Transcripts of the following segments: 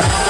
Yeah.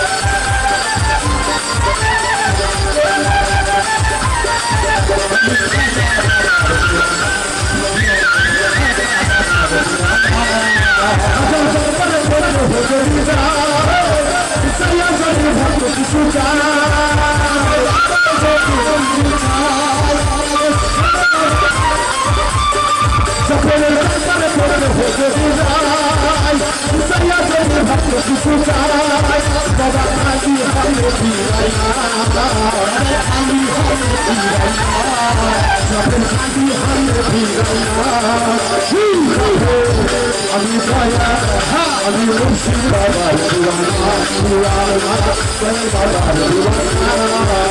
আমি দয়া আমি মুর্শিদ বাবা দিওয়ানা দিওয়ানা বাবা দিওয়ানা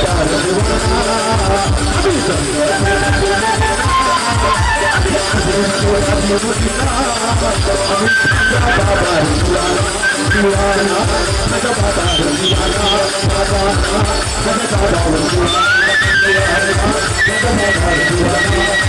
খাজা আমি